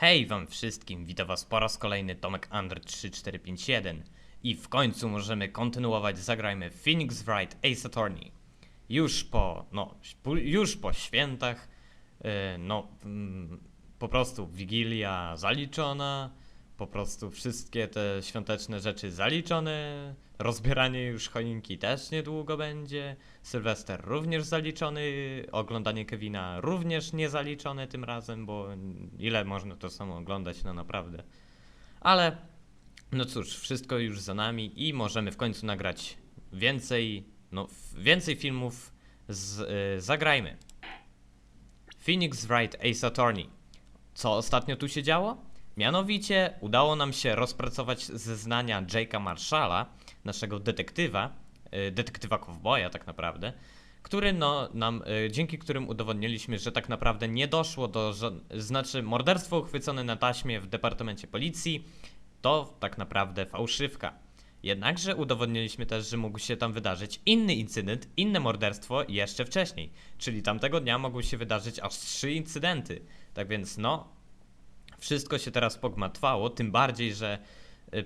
Hej wam wszystkim, witam was po raz kolejny Tomek Under 3451 i w końcu możemy kontynuować Zagrajmy Phoenix Wright Ace Attorney. Już po, no, już po świętach, yy, no, mm, po prostu Wigilia zaliczona, po prostu wszystkie te świąteczne rzeczy zaliczone, rozbieranie już choinki też niedługo będzie, Sylwester również zaliczony, oglądanie Kevina również niezaliczone tym razem, bo ile można to samo oglądać, no naprawdę. Ale no cóż, wszystko już za nami i możemy w końcu nagrać więcej, no więcej filmów z y, Zagrajmy. Phoenix Wright Ace Attorney. Co ostatnio tu się działo? Mianowicie udało nam się rozpracować zeznania Jake'a Marshalla, naszego detektywa, y, detektywa kowboja tak naprawdę, który no nam, y, dzięki którym udowodniliśmy, że tak naprawdę nie doszło do, znaczy morderstwo uchwycone na taśmie w Departamencie Policji to tak naprawdę fałszywka. Jednakże udowodniliśmy też, że mógł się tam wydarzyć inny incydent, inne morderstwo jeszcze wcześniej. Czyli tamtego dnia mogły się wydarzyć aż trzy incydenty. Tak więc no, wszystko się teraz pogmatwało, tym bardziej, że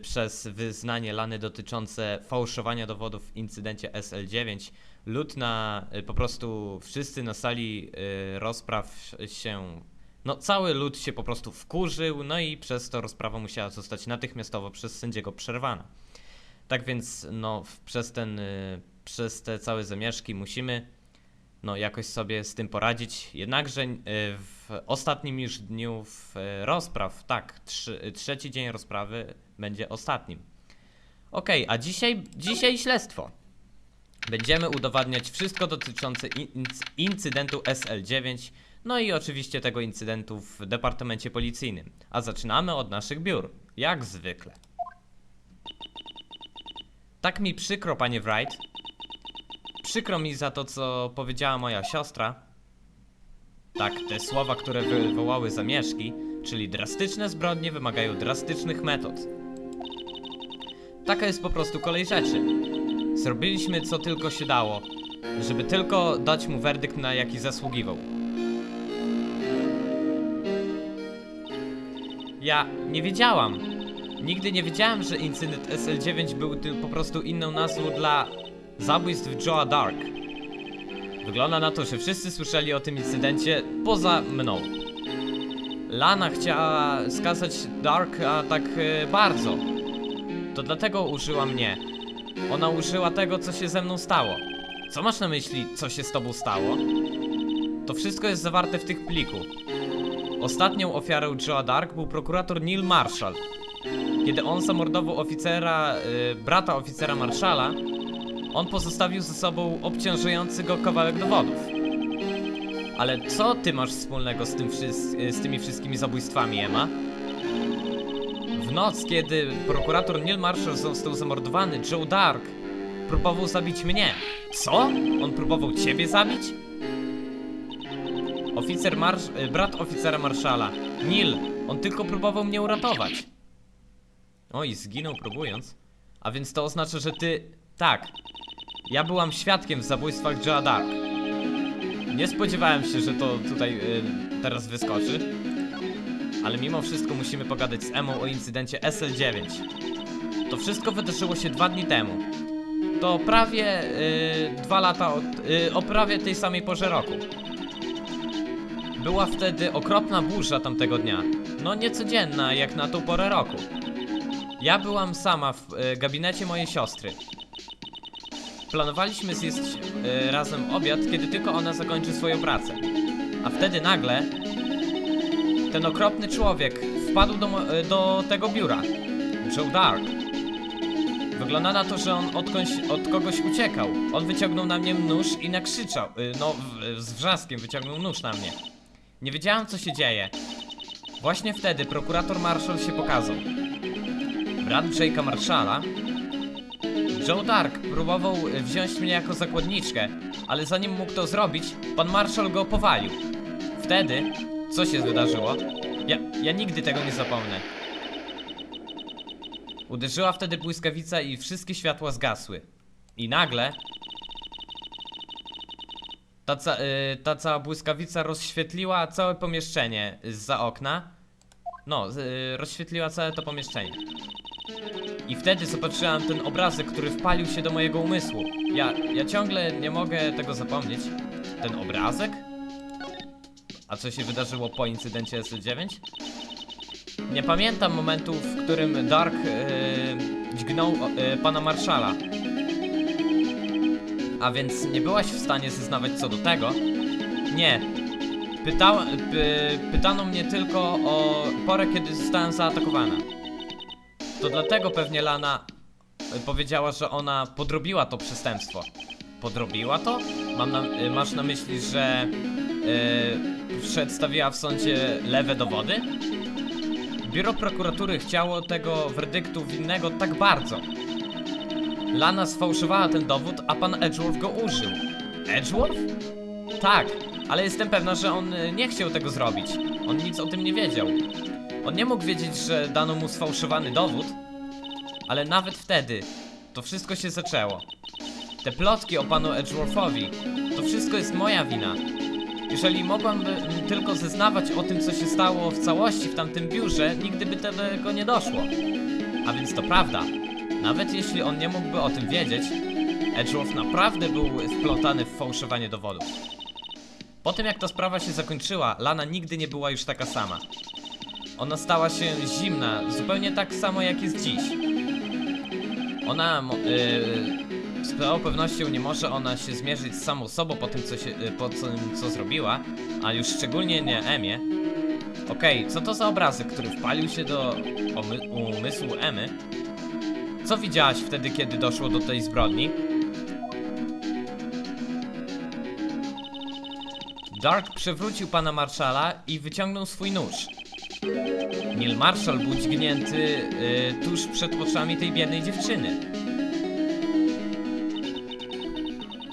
przez wyznanie Lany dotyczące fałszowania dowodów w incydencie SL9 lud na, y, po prostu wszyscy na sali y, rozpraw się, no cały lud się po prostu wkurzył, no i przez to rozprawa musiała zostać natychmiastowo przez sędziego przerwana. Tak więc no przez ten, y, przez te całe zamieszki musimy no jakoś sobie z tym poradzić. Jednakże y, w ostatnim już dniu y, rozpraw, tak, trzy, trzeci dzień rozprawy będzie ostatnim. Okej, a dzisiaj, dzisiaj śledztwo. Będziemy udowadniać wszystko dotyczące in- inc- incydentu SL9, no i oczywiście tego incydentu w Departamencie Policyjnym. A zaczynamy od naszych biur, jak zwykle. Tak mi przykro, panie Wright. Przykro mi za to, co powiedziała moja siostra. Tak, te słowa, które wywołały zamieszki, czyli drastyczne zbrodnie wymagają drastycznych metod. Taka jest po prostu kolej rzeczy. Zrobiliśmy co tylko się dało, żeby tylko dać mu werdykt, na jaki zasługiwał. Ja nie wiedziałam. Nigdy nie wiedziałam, że incydent SL9 był po prostu inną nazwą dla zabójstw Joe'a Dark. Wygląda na to, że wszyscy słyszeli o tym incydencie poza mną. Lana chciała skazać Darka tak e, bardzo. To dlatego użyła mnie. Ona użyła tego, co się ze mną stało. Co masz na myśli, co się z tobą stało? To wszystko jest zawarte w tych pliku. Ostatnią ofiarą Joe'a Dark był prokurator Neil Marshall. Kiedy on zamordował oficera, y, brata oficera Marshalla, on pozostawił ze sobą obciążający go kawałek dowodów. Ale co ty masz wspólnego z, tym z tymi wszystkimi zabójstwami, Emma? W noc, kiedy prokurator Neil Marshall został zamordowany, Joe Dark próbował zabić mnie. Co? On próbował ciebie zabić? Oficer Marsz... y, brat oficera Marszala. Neil, on tylko próbował mnie uratować. Oj, zginął próbując. A więc to oznacza, że ty... Tak. Ja byłam świadkiem w zabójstwach Dark. Nie spodziewałem się, że to tutaj y, teraz wyskoczy. Ale mimo wszystko musimy pogadać z Emą o incydencie SL9. To wszystko wydarzyło się dwa dni temu. To prawie y, dwa lata od, y, o prawie tej samej porze roku. Była wtedy okropna burza tamtego dnia. No niecodzienna jak na tą porę roku. Ja byłam sama w y, gabinecie mojej siostry. Planowaliśmy zjeść y, razem obiad, kiedy tylko ona zakończy swoją pracę. A wtedy nagle ten okropny człowiek wpadł do, y, do tego biura. Joe Dark. Wygląda na to, że on od kogoś uciekał. On wyciągnął na mnie nóż i nakrzyczał. Y, no, w, z wrzaskiem wyciągnął nóż na mnie. Nie wiedziałam, co się dzieje. Właśnie wtedy prokurator Marshall się pokazał. Brat Jake'a Marshalla, Joe Dark, próbował y, wziąć mnie jako zakładniczkę, ale zanim mógł to zrobić, pan Marshall go powalił. Wtedy, co się wydarzyło? Ja, ja nigdy tego nie zapomnę. Uderzyła wtedy błyskawica i wszystkie światła zgasły. I nagle ta, ca y, ta cała błyskawica rozświetliła całe pomieszczenie za okna No, y, rozświetliła całe to pomieszczenie. I wtedy zobaczyłam ten obrazek, który wpalił się do mojego umysłu. Ja, ja ciągle nie mogę tego zapomnieć. Ten obrazek? A co się wydarzyło po incydencie SL9? Nie pamiętam momentu, w którym Dark yy, dźgnął yy, pana Marszala. A więc nie byłaś w stanie zeznawać co do tego? Nie. Pytała, py, pytano mnie tylko o porę, kiedy zostałem zaatakowana. To dlatego pewnie Lana y, powiedziała, że ona podrobiła to przestępstwo. Podrobiła to? Na, y, masz na myśli, że y, przedstawiła w sądzie lewe dowody? Biuro prokuratury chciało tego werdyktu winnego tak bardzo. Lana sfałszowała ten dowód, a pan Edgeworth go użył. Edgeworth? Tak, ale jestem pewna, że on nie chciał tego zrobić. On nic o tym nie wiedział. On nie mógł wiedzieć, że dano mu sfałszowany dowód, ale nawet wtedy to wszystko się zaczęło. Te plotki o panu Edgeworthowi, to wszystko jest moja wina. Jeżeli mogłabym tylko zeznawać o tym, co się stało w całości w tamtym biurze, nigdy by tego nie doszło. A więc to prawda. Nawet jeśli on nie mógłby o tym wiedzieć, Edgeworth naprawdę był wplątany w fałszowanie dowodów. Po tym jak ta sprawa się zakończyła, Lana nigdy nie była już taka sama. Ona stała się zimna, zupełnie tak samo jak jest dziś. Ona, yy, z całą pewnością nie może ona się zmierzyć z samą sobą po tym, co, się, yy, po tym, co zrobiła, a już szczególnie nie Emie. Okej, co to za obrazek, który wpalił się do umysłu Emy? Co widziałaś wtedy, kiedy doszło do tej zbrodni? Dark przewrócił pana Marszala i wyciągnął swój nóż. Neil Marshall był dźgnięty y, tuż przed oczami tej biednej dziewczyny.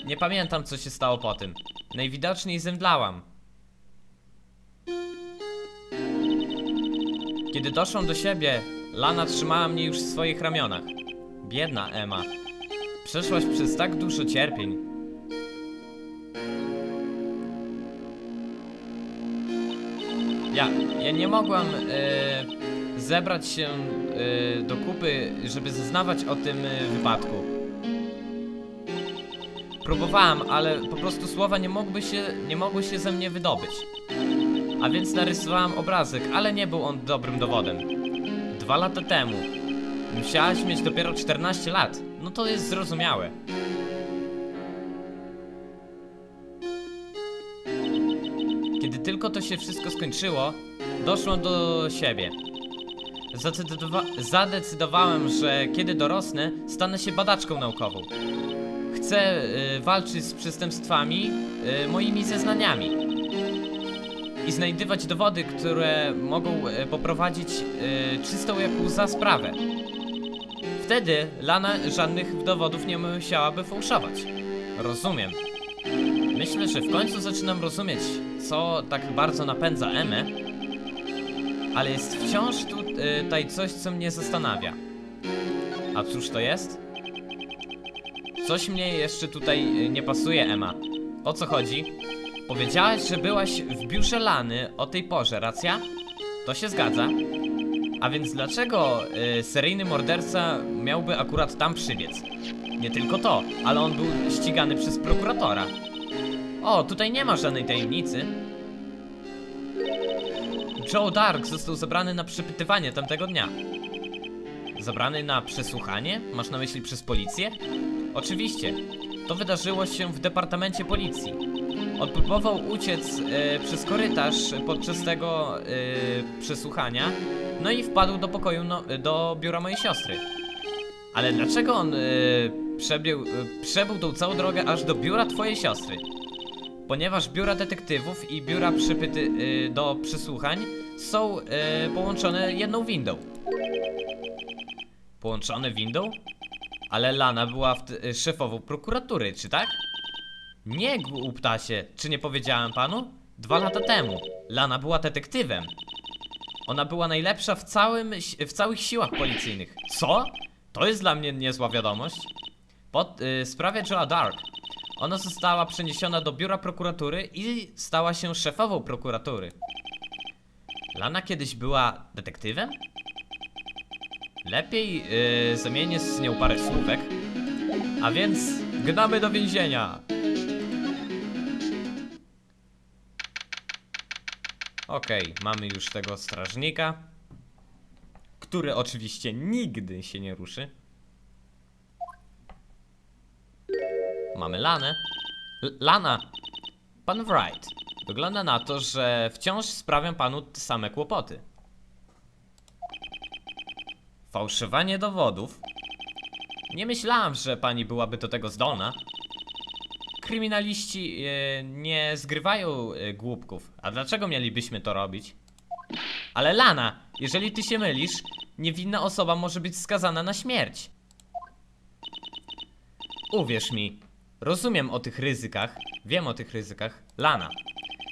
Nie pamiętam, co się stało po tym. Najwidoczniej zemdlałam. Kiedy doszłam do siebie, Lana trzymała mnie już w swoich ramionach. Biedna Emma. Przeszłaś przez tak dużo cierpień. Ja, ja nie mogłam e, zebrać się e, do kupy, żeby zeznawać o tym e, wypadku. Próbowałam, ale po prostu słowa nie mogły się, nie mogły się ze mnie wydobyć. A więc narysowałam obrazek, ale nie był on dobrym dowodem. Dwa lata temu. Musiałaś mieć dopiero 14 lat. No to jest zrozumiałe. Kiedy tylko to się wszystko skończyło, doszłam do siebie. Zadecydowa- zadecydowałem, że kiedy dorosnę, stanę się badaczką naukową. Chcę y, walczyć z przestępstwami y, moimi zeznaniami i znajdywać dowody, które mogą y, poprowadzić y, czystą jak łza sprawę. Wtedy Lana żadnych dowodów nie musiałaby fałszować. Rozumiem. Myślę, że w końcu zaczynam rozumieć, co tak bardzo napędza Emę, ale jest wciąż y, tutaj coś, co mnie zastanawia. A cóż to jest? Coś mnie jeszcze tutaj y, nie pasuje, Emma. O co chodzi? Powiedziałaś, że byłaś w biurze Lany o tej porze, racja? To się zgadza. A więc dlaczego y, seryjny morderca miałby akurat tam przybiec? Nie tylko to, ale on był ścigany przez prokuratora. O, tutaj nie ma żadnej tajemnicy. Joe Dark został zabrany na przepytywanie tamtego dnia. Zabrany na przesłuchanie? Masz na myśli przez policję? Oczywiście. To wydarzyło się w departamencie policji. On próbował uciec e, przez korytarz podczas tego e, przesłuchania, no i wpadł do pokoju, no, do biura mojej siostry. Ale dlaczego on e, przebił, e, przebył tą całą drogę aż do biura twojej siostry? Ponieważ biura detektywów i biura przypyty y, do przesłuchań są y, połączone jedną windą. Połączone windą? Ale Lana była y, szefową prokuratury, czy tak? Nie, głuptasie, czy nie powiedziałem panu? Dwa lata temu. Lana była detektywem. Ona była najlepsza w, całym, w całych siłach policyjnych. Co? To jest dla mnie niezła wiadomość. Po y, sprawie Joa Dark ona została przeniesiona do biura prokuratury i stała się szefową prokuratury. Lana kiedyś była detektywem? Lepiej yy, zamienię z nią parę słówek. A więc gnamy do więzienia. Okej, mamy już tego strażnika, który oczywiście nigdy się nie ruszy. Mamy Lanę. L Lana, pan Wright. Wygląda na to, że wciąż sprawiam panu te same kłopoty. Fałszowanie dowodów. Nie myślałam, że pani byłaby do tego zdolna. Kryminaliści e, nie zgrywają e, głupków. A dlaczego mielibyśmy to robić? Ale Lana, jeżeli ty się mylisz, niewinna osoba może być skazana na śmierć. Uwierz mi, rozumiem o tych ryzykach, wiem o tych ryzykach. Lana,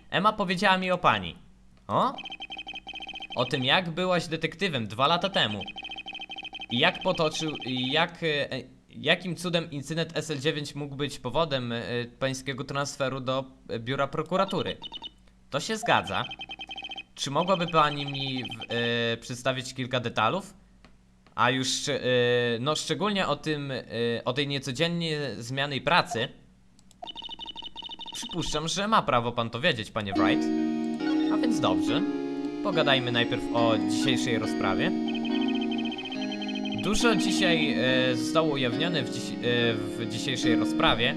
Emma powiedziała mi o pani. O? O tym, jak byłaś detektywem dwa lata temu. I jak potoczył, jak, e, e, jakim cudem incydent SL9 mógł być powodem e, pańskiego transferu do biura prokuratury. To się zgadza. Czy mogłaby pani mi w- e, przedstawić kilka detalów? A już, e, no szczególnie o tym, e, o tej niecodziennie zmianej pracy. Przypuszczam, że ma prawo pan to wiedzieć, panie Wright. A więc dobrze. Pogadajmy najpierw o dzisiejszej rozprawie. Dużo dzisiaj e, zostało ujawnione w, dziś, e, w dzisiejszej rozprawie.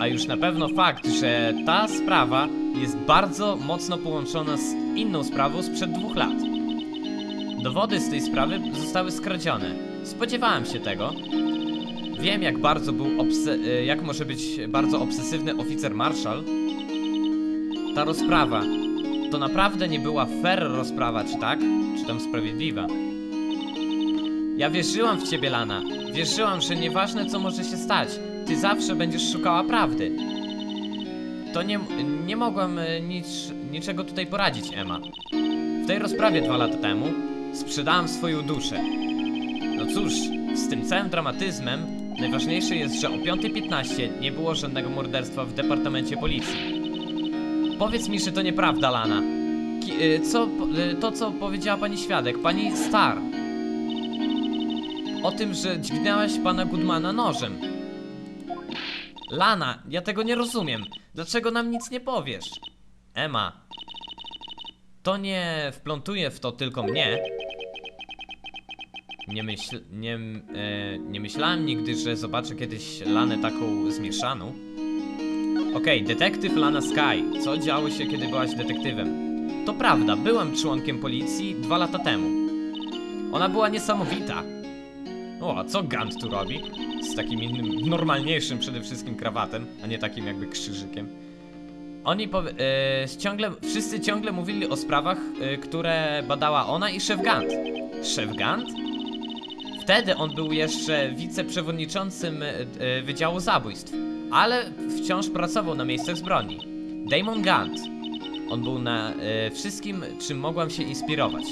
A już na pewno fakt, że ta sprawa jest bardzo mocno połączona z inną sprawą sprzed dwóch lat. Dowody z tej sprawy zostały skradzione. Spodziewałem się tego. Wiem, jak bardzo był e, jak może być bardzo obsesywny oficer marszal. Ta rozprawa to naprawdę nie była fair rozprawa, czy tak? Czy tam sprawiedliwa? Ja wierzyłam w ciebie, Lana. Wierzyłam, że nieważne co może się stać, ty zawsze będziesz szukała prawdy. To nie, nie mogłam e, nic, niczego tutaj poradzić, Emma. W tej rozprawie dwa lata temu sprzedałam swoją duszę. No cóż, z tym całym dramatyzmem najważniejsze jest, że o 5.15 nie było żadnego morderstwa w departamencie policji. Powiedz mi, że to nieprawda, Lana. Ki e, co, e, to, co powiedziała pani świadek, pani Star. O tym, że dźgnęłaś pana Goodmana nożem. Lana, ja tego nie rozumiem. Dlaczego nam nic nie powiesz? Emma. To nie wplątuje w to tylko mnie. Nie myśl... Nie, e, nie myślałem nigdy, że zobaczę kiedyś Lanę taką zmieszaną. Okej, detektyw Lana Sky. Co działo się, kiedy byłaś detektywem? To prawda, byłem członkiem policji dwa lata temu. Ona była niesamowita. O, a co Gant tu robi? Z takim innym, normalniejszym przede wszystkim krawatem, a nie takim jakby krzyżykiem. Oni powie- e, ciągle, wszyscy ciągle mówili o sprawach, e, które badała ona i szef Gant. Szef Gant? Wtedy on był jeszcze wiceprzewodniczącym e, e, Wydziału Zabójstw, ale wciąż pracował na miejscach zbrodni. Damon Gant. On był na e, wszystkim, czym mogłam się inspirować.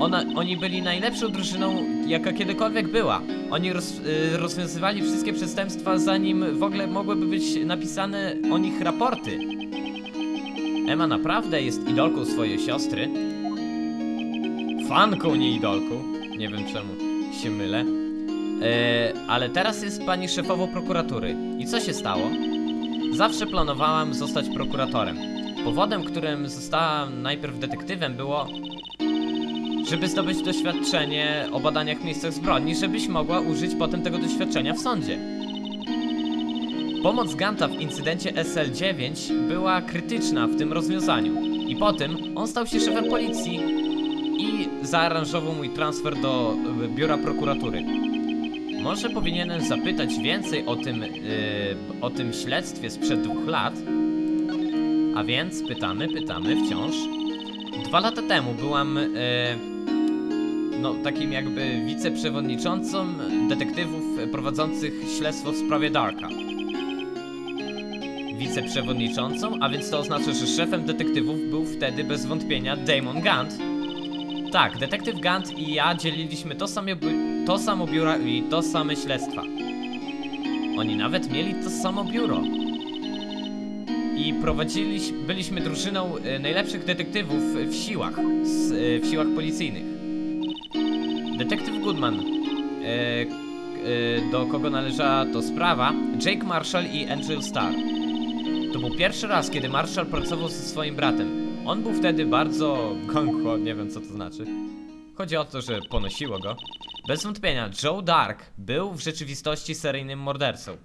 Ona, oni byli najlepszą drużyną, jaka kiedykolwiek była. Oni roz, rozwiązywali wszystkie przestępstwa, zanim w ogóle mogłyby być napisane o nich raporty. Emma naprawdę jest idolką swojej siostry. Fanką, nie idolką. Nie wiem czemu się mylę. E, ale teraz jest pani szefową prokuratury. I co się stało? Zawsze planowałam zostać prokuratorem. Powodem, którym zostałam najpierw detektywem było żeby zdobyć doświadczenie o badaniach w miejscach zbrodni, żebyś mogła użyć potem tego doświadczenia w sądzie. Pomoc Ganta w incydencie SL9 była krytyczna w tym rozwiązaniu i po tym on stał się szefem policji i zaaranżował mój transfer do y, biura prokuratury. Może powinienem zapytać więcej o tym, yy, o tym śledztwie sprzed dwóch lat. A więc pytamy, pytamy wciąż. Dwa lata temu byłam e, no, takim jakby wiceprzewodniczącą detektywów prowadzących śledztwo w sprawie Darka. Wiceprzewodniczącą, a więc to oznacza, że szefem detektywów był wtedy bez wątpienia Damon Gant. Tak, detektyw Gant i ja dzieliliśmy to samo, bi- to samo biura i to same śledztwa. Oni nawet mieli to samo biuro. i prowadziliśmy, byliśmy drużyną e, najlepszych detektywów w siłach, z, e, w siłach policyjnych. Detektyw Goodman, e, do kogo należała to sprawa, Jake Marshall i Andrew Starr. To był pierwszy raz, kiedy Marshall pracował ze swoim bratem. On był wtedy bardzo gąkło, nie wiem co to znaczy. Chodzi o to, że ponosiło go. Bez wątpienia, Joe Dark był w rzeczywistości seryjnym mordercą.